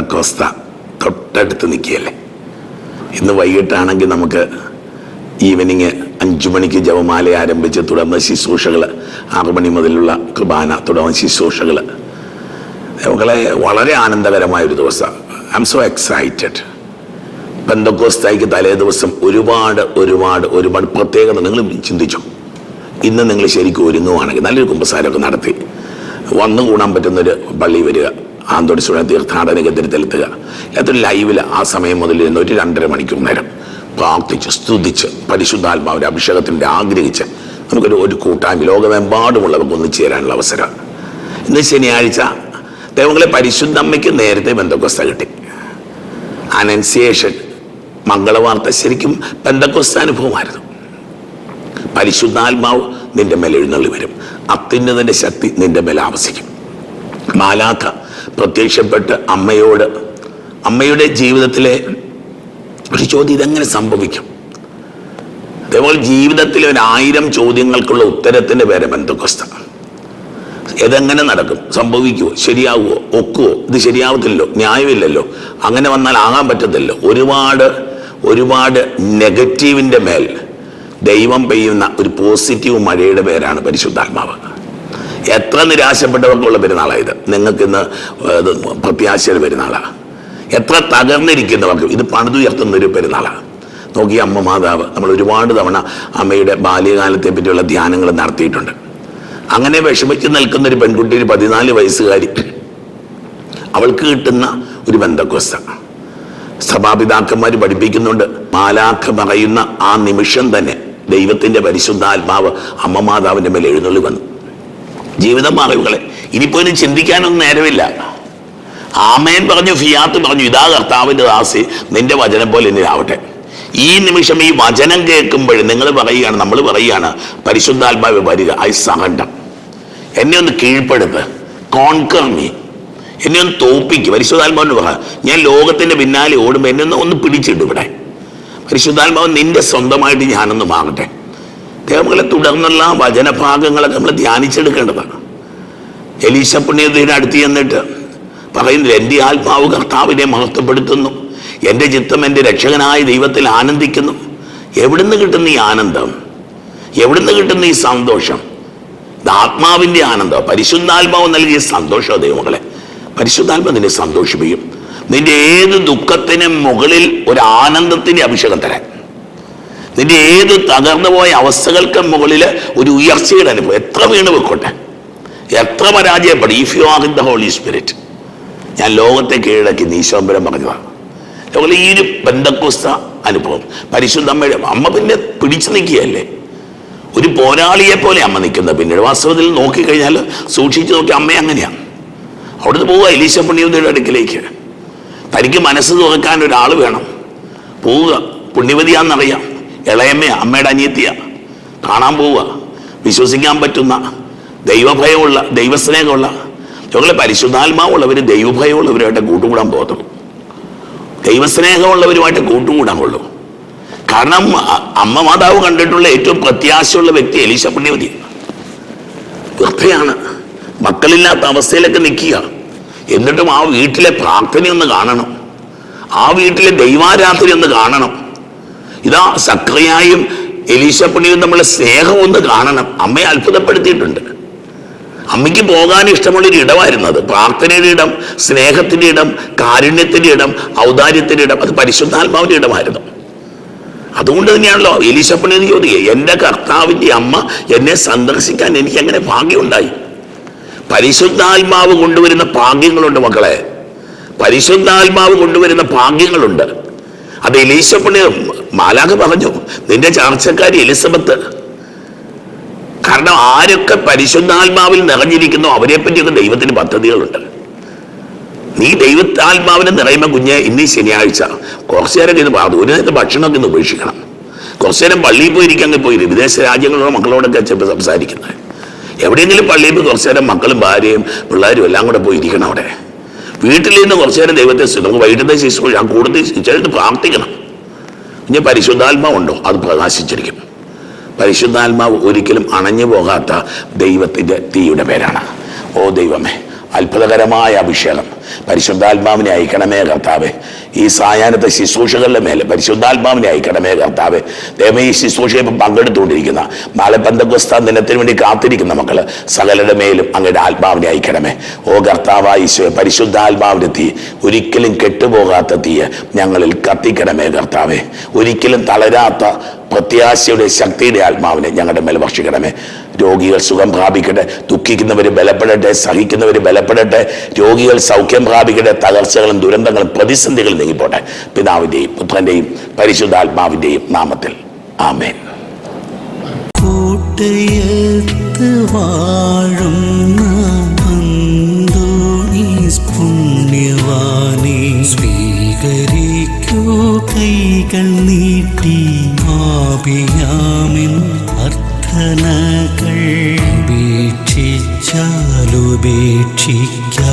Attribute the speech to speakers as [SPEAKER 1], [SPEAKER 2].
[SPEAKER 1] പെന്തക്കോസ്ത തൊട്ടടുത്ത് നിൽക്കുകയല്ലേ? ഇന്ന് വൈകിട്ടാണെങ്കിൽ നമുക്ക് ഈവനിങ് അഞ്ചു മണിക്ക് ജപമാല ആരംഭിച്ച് തുടർന്ന് ശുശ്രൂഷകൾ ആറു മണി മുതലുള്ള കുർബാന തുടർന്ന് ശുശ്രൂഷകൾ നമുക്കളെ വളരെ ആനന്ദകരമായ ഒരു ദിവസം. ഐ എം സോ എക്സൈറ്റഡ് പെന്തക്കോസ്തായിക്ക് തലേ ദിവസം ഒരുപാട് ഒരുപാട് ഒരുപാട് പ്രത്യേകത നിങ്ങൾ ചിന്തിച്ചു. ഇന്ന് നിങ്ങൾ ശരിക്കും ഒരുങ്ങുവാണെങ്കിൽ നല്ലൊരു കുമ്പസാരമൊക്കെ നടത്തി. വന്നു കൂടാൻ പറ്റുന്നൊരു പള്ളി വരിക. ആന്തോടി സുഴ തീർത്ഥാടന കേന്ദ്രത്തിലെത്തുക അല്ലാത്തൊരു ലൈവിൽ ആ സമയം മുതൽ ഇരുന്ന് ഒരു രണ്ടര മണിക്കൂർ നേരം പ്രാർത്ഥിച്ച് സ്തുതിച്ച് പരിശുദ്ധാത്മാവിന്റെ അഭിഷേകത്തിന്റെ ആഗ്രഹിച്ച് നമുക്കൊരു ഒരു കൂട്ടായ്മ ലോകമെമ്പാടുമുള്ളവർക്ക് ഒന്നിച്ചേരാനുള്ള അവസരം ഇന്ന് ശനിയാഴ്ച ദൈവങ്ങളെ പരിശുദ്ധ അമ്മയ്ക്ക് നേരത്തെ ബന്ധക്കൊസ്ത കിട്ടി. അനൻസിയേഷൻ മംഗളവാർത്ത ശരിക്കും ബന്ധക്കൊസ്ത അനുഭവമായിരുന്നു. പരിശുദ്ധാത്മാവ് നിന്റെ മേൽ എഴുന്നള്ളി വരും. അത്യുന്നതിന്റെ ശക്തി നിന്റെ മേൽ ആവസിക്കും. മാലാഖ പ്രത്യക്ഷപ്പെട്ട് അമ്മയോട് അമ്മയുടെ ജീവിതത്തിലെ ഒരു ചോദ്യം ഇതെങ്ങനെ സംഭവിക്കും? അതേപോലെ ജീവിതത്തിലെ ഒരായിരം ചോദ്യങ്ങൾക്കുള്ള ഉത്തരത്തിന്റെ പേര് ബന്ധുക്കസ്ഥ ഇതെങ്ങനെ നടക്കും? സംഭവിക്കുമോ ശരിയാവുമോ ഒക്കുവോ? ഇത് ശരിയാവത്തില്ലല്ലോ? ന്യായമില്ലല്ലോ? അങ്ങനെ വന്നാൽ ആകാൻ പറ്റത്തില്ലോ ഒരുപാട് ഒരുപാട് നെഗറ്റീവിന്റെ മേൽ ദൈവം പെയ്യുന്ന ഒരു പോസിറ്റീവ് മഴയുടെ പേരാണ് പരിശുദ്ധാത്മാവ്. എത്ര നിരാശപ്പെട്ടവർക്കുള്ള പെരുന്നാളാണ് ഇത് നിങ്ങൾക്ക് ഇന്ന് പ്രത്യാശയുടെ പെരുന്നാളാണ് എത്ര തകർന്നിരിക്കുന്നവർക്ക് ഇത് പണിതുയർത്തുന്ന ഒരു പെരുന്നാളാണ് നോക്കി അമ്മ മാതാവ് നമ്മൾ ഒരുപാട് തവണ അമ്മയുടെ ബാല്യകാലത്തെ പറ്റിയുള്ള ധ്യാനങ്ങൾ നടത്തിയിട്ടുണ്ട്. അങ്ങനെ വിഷമിച്ച് നിൽക്കുന്ന ഒരു പെൺകുട്ടി ഒരു പതിനാല് വയസ്സുകാരി അവൾക്ക് കിട്ടുന്ന ഒരു ബന്ധക്കോസ്ത സഭാപിതാക്കന്മാർ പഠിപ്പിക്കുന്നുണ്ട് മാലാഖ പറയുന്ന ആ നിമിഷം തന്നെ ദൈവത്തിന്റെ പരിശുദ്ധാത്മാവ് അമ്മ മാതാവിന്റെ മേൽ എഴുന്നള്ളി വന്നു. ജീവിതം അറിവുകളെ ഇനിയിപ്പോ ഇനി ചിന്തിക്കാനൊന്നും നേരമില്ല. ആമേൻ പറഞ്ഞു ഫിയാത്ത് പറഞ്ഞു ഇതാ കർത്താവിന്റെ ദാസി നിന്റെ വചനം പോലെ എന്നിലാവട്ടെ ഈ നിമിഷം ഈ വചനം കേൾക്കുമ്പോൾ നിങ്ങൾ പറയുകയാണ് നമ്മൾ പറയുകയാണ് പരിശുദ്ധാത്മാവ് വരിക ഐ സഹണ്ട എന്നെ ഒന്ന് കീഴ്പ്പെടുത്ത് കോൺകർ മീ എന്നെ ഒന്ന് തോപ്പിക്ക്. പരിശുദ്ധാത്മാവിന് പറ ഞാൻ ലോകത്തിന്റെ പിന്നാലെ ഓടുമ്പോൾ എന്നെ ഒന്ന് ഒന്ന് പിടിച്ചിട്ട് ഇവിടെ. പരിശുദ്ധാത്മാവ് നിന്റെ സ്വന്തമായിട്ട് ഞാനൊന്ന് മാറട്ടെ ദൈവങ്ങളെ തുടർന്നുള്ള വചനഭാഗങ്ങളൊക്കെ നമ്മൾ ധ്യാനിച്ചെടുക്കേണ്ടതാണ്. എലീശ പുണ്യത്തിന് അടുത്ത് ചെന്നിട്ട് പറയുന്നില്ല എന്റെ ആത്മാവ് കർത്താവിനെ മഹത്വപ്പെടുത്തുന്നു. എന്റെ ചിത്തം എന്റെ രക്ഷകനായ ദൈവത്തിൽ ആനന്ദിക്കുന്നു. എവിടുന്ന് കിട്ടുന്ന ഈ ആനന്ദം? എവിടുന്ന് കിട്ടുന്ന ഈ സന്തോഷം? ഇത് ആത്മാവിന്റെ ആനന്ദം. പരിശുദ്ധാത്മാവ് നൽകിയ സന്തോഷം ദൈവങ്ങളെ പരിശുദ്ധാത്മാവ് നിന്നെ സന്തോഷിപ്പിക്കും. നിന്റെ ഏത് ദുഃഖത്തിനും മുകളിൽ ഒരു ആനന്ദത്തിന്റെ അഭിഷേകം തരാൻ. നിന്റെ ഏത് തകർന്നു പോയ അവസ്ഥകൾക്ക് മുകളിൽ ഒരു ഉയർച്ചയുടെ അനുഭവം. എത്ര വീണ് വെക്കോട്ടെ എത്ര പരാജയപ്പെടും if you are in the holy spirit ഞാൻ ലോകത്തെ കീഴടക്കി നീശോമ്പരം പറഞ്ഞതാണ് അതുപോലെ ഈ ഒരു ബന്ധക്കുസ്ത അനുഭവം. പരിശുദ്ധ അമ്മയുടെ അമ്മ പിന്നെ പിടിച്ചു നിൽക്കുകയല്ലേ? ഒരു പോരാളിയെ പോലെ അമ്മ നിൽക്കുന്നത്. പിന്നീട് വാസ്തവത്തിൽ നോക്കിക്കഴിഞ്ഞാൽ സൂക്ഷിച്ചു നോക്കി അമ്മ അങ്ങനെയാണ് അവിടുന്ന് പോവുക എലീശ പുണ്യവതിയുടെ അടുക്കിലേക്ക്. തനിക്ക് മനസ്സ് തുറക്കാൻ ഒരാൾ വേണം. പോവുക. പുണ്യവതിയാണെന്നറിയാം. ഇളയമ്മയാ അമ്മയുടെ അനിയത്തിയാ. കാണാൻ പോവുക. വിശ്വസിക്കാൻ പറ്റുന്ന ദൈവഭയമുള്ള ദൈവസ്നേഹമുള്ള ഞങ്ങളെ പരിശുദ്ധാത്മാവുള്ളവർ ദൈവഭയമുള്ളവരുമായിട്ട് കൂട്ടുകൂടാൻ പോകത്തുള്ളൂ. ദൈവസ്നേഹമുള്ളവരുമായിട്ട് കൂട്ടുകൂടാൻ കൊള്ളൂ കാരണം അമ്മ മാതാവ് കണ്ടിട്ടുള്ള ഏറ്റവും പ്രത്യാശയുള്ള വ്യക്തി എലീശ പുണ്യവതി. വൃദ്ധയാണ് മക്കളില്ലാത്ത അവസ്ഥയിലൊക്കെ നിൽക്കുക. എന്നിട്ടും ആ വീട്ടിലെ പ്രാർത്ഥനയൊന്ന് കാണണം. ആ വീട്ടിലെ ദൈവാരാധന ഒന്ന് കാണണം. ഇതാ സക്രിയായും എലീശ പുണ്യവും നമ്മളെ സ്നേഹം ഒന്ന് കാണണം. അമ്മയെ അത്ഭുതപ്പെടുത്തിയിട്ടുണ്ട്. അമ്മയ്ക്ക് പോകാൻ ഇഷ്ടമുള്ളൊരു ഇടമായിരുന്നത് പ്രാർത്ഥനയുടെ ഇടം സ്നേഹത്തിന്റെ ഇടം കാരുണ്യത്തിന്റെ ഇടം ഔദാര്യത്തിന്റെ ഇടം അത് പരിശുദ്ധാത്മാവിന്റെ ഇടമായിരുന്നു. അതുകൊണ്ട് തന്നെയാണല്ലോ എലീശപ്പണി ചോദിക്കുക. എന്റെ കർത്താവിന്റെ അമ്മ എന്നെ സന്ദർശിക്കാൻ എനിക്ക് അങ്ങനെ ഭാഗ്യമുണ്ടായി. പരിശുദ്ധാത്മാവ് കൊണ്ടുവരുന്ന ഭാഗ്യങ്ങളുണ്ട് മക്കളെ. പരിശുദ്ധാത്മാവ് കൊണ്ടുവരുന്ന ഭാഗ്യങ്ങളുണ്ട്. അത് എലീശപ്പണി മാലാഖ പറഞ്ഞു നിന്റെ ചാർച്ചക്കാരി എലിസബത്ത് കാരണം ആരൊക്കെ പരിശുദ്ധാത്മാവിൽ നിറഞ്ഞിരിക്കുന്നു അവരെ പറ്റിയൊക്കെ ദൈവത്തിന് പദ്ധതികളുണ്ട്. നീ ദൈവത്താത്മാവിനെ നിറയുമ്പോൾ കുഞ്ഞെ ഇന്നീ ശനിയാഴ്ച കുറച്ചു നേരം ഇത് പാതു ഒരു നേരത്തെ ഭക്ഷണമൊക്കെ ഇന്ന് ഉപേക്ഷിക്കണം. കുറച്ചു നേരം പള്ളിയിൽ പോയിരിക്കാൻ പോയി വിദേശ രാജ്യങ്ങളിലുള്ള മക്കളോടൊക്കെ ചിലപ്പോൾ സംസാരിക്കുന്നത്. എവിടെയെങ്കിലും പള്ളിയിൽ പോയി കുറച്ചു നേരം മക്കളും ഭാര്യയും പിള്ളേരും എല്ലാം കൂടെ പോയി ഇരിക്കണം അവിടെ. വീട്ടിൽ നിന്ന് കുറച്ചു നേരം ദൈവത്തെ നമുക്ക് വൈകിട്ടത്തെ ശിശു ഞാൻ കൂടുതൽ ചേർത്ത് പ്രാർത്ഥിക്കണം. ഇനി പരിശുദ്ധാത്മാവുണ്ടോ? അത് പ്രകാശിച്ചിരിക്കും. പരിശുദ്ധാത്മാവ് ഒരിക്കലും അണഞ്ഞു പോകാത്ത ദൈവത്തിന്റെ തീയുടെ പേരാണ്. ഓ ദൈവമേ അത്ഭുതകരമായ അഭിഷേകം. പരിശുദ്ധാത്മാവിനെ അയക്കണമേ കർത്താവെ. ഈ സായാഹ്നത്തെ ശുശ്രൂഷകളുടെ മേലെ പരിശുദ്ധാത്മാവിനെ അയക്കണമേ കർത്താവ്. ദൈവം ഈ ശുശ്രൂഷ ഇപ്പം പങ്കെടുത്തുകൊണ്ടിരിക്കുന്ന നാളെ പന്തക്വസ്ത ദിനത്തിന് വേണ്ടി കാത്തിരിക്കുന്ന മക്കൾ സകലരുടെ മേലും അങ്ങയുടെ ആത്മാവിനെ അയക്കണമേ. ഓ കർത്താവായ ഈശോയെ പരിശുദ്ധാത്മാവിന്റെ തീ ഒരിക്കലും കെട്ടുപോകാത്ത തീയെ ഞങ്ങളിൽ കത്തിക്കണമേ കർത്താവെ. ഒരിക്കലും തളരാത്ത പ്രത്യാശയുടെ ശക്തിയുടെ ആത്മാവിനെ ഞങ്ങളുടെ മേൽ ഭക്ഷിക്കണമേ രോഗികൾ സുഖം പ്രാപിക്കട്ടെ ദുഃഖിക്കുന്നവർ ബലപ്പെടട്ടെ സഹിക്കുന്നവർ ബലപ്പെടട്ടെ രോഗികൾ സൗഖ്യം പ്രാപിക്കട്ടെ തകർച്ചകളും ദുരന്തങ്ങളും പ്രതിസന്ധികളും നീങ്ങിപ്പോട്ടെ പിതാവിന്റെയും പുത്രന്റെയും പരിശുദ്ധാത്മാവിന്റെയും നാമത്തിൽ. ആമേൻ.
[SPEAKER 2] കൂട്ടയത്ത് കൈകൾ നീട്ടി അർത്ഥനകൾ ഉപേക്ഷിച്ചാലുപേക്ഷിക്കാതെ